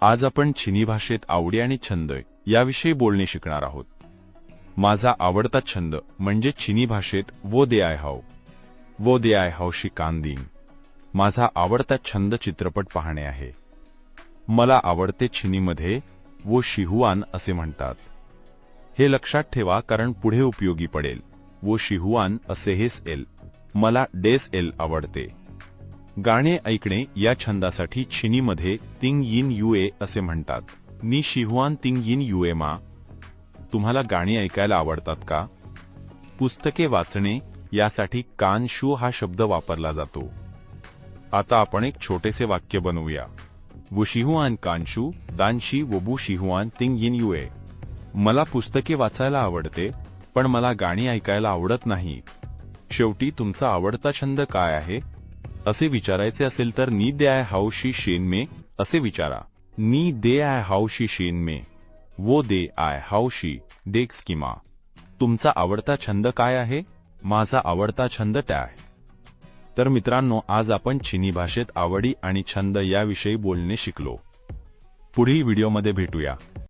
आज आपण चिनी भाषेत आवडी आणि छंद याविषयी बोलणे शिकणार आहोत. माझा आवडता छंद म्हणजे चिनी भाषेत वो दे आय हाव वो दे आय हावशी कांदीन. माझा आवडता छंद चित्रपट पाहणे आहे. मला आवडते चिनीमध्ये वो शिहुआन असे म्हणतात. हे लक्षात ठेवा कारण पुढे उपयोगी पडेल. वो शिहुआन असे हेस एल. मला डेस एल आवडते. गाणे ऐकणे या छंदासाठी चिनीमध्ये तिंग यिन युए असे म्हणतात. नी शिहुआन तिंग यिन युए मा. तुम्हाला गाणी ऐकायला आवडतात का? पुस्तके वाचणे यासाठी कानशू हा शब्द वापरला जातो. आता आपण एक छोटेसे वाक्य बनवूया. वुशिहुआन कानशू दानशी वबू शिहुआन तिंग यिन युए. मला पुस्तके वाचायला आवडते पण मला गाणी ऐकायला आवडत नाही. शेवटी तुमचा आवडता छंद काय आहे? असे विचारायचे असेल तर नी दे आय हाऊशी शेन मे असे विचारा. नी दे आय हाऊशी शेन मे वो दे आय हाऊशी डेक्स किमा. तुमचा आवडता छंद काय आहे? माझा आवडता छंद त्या आहे तर मित्रांनो आज आपण चिनी भाषेत आवडी आणि छंद याविषयी बोलणे शिकलो. पुढील व्हिडिओमध्ये भेटूया.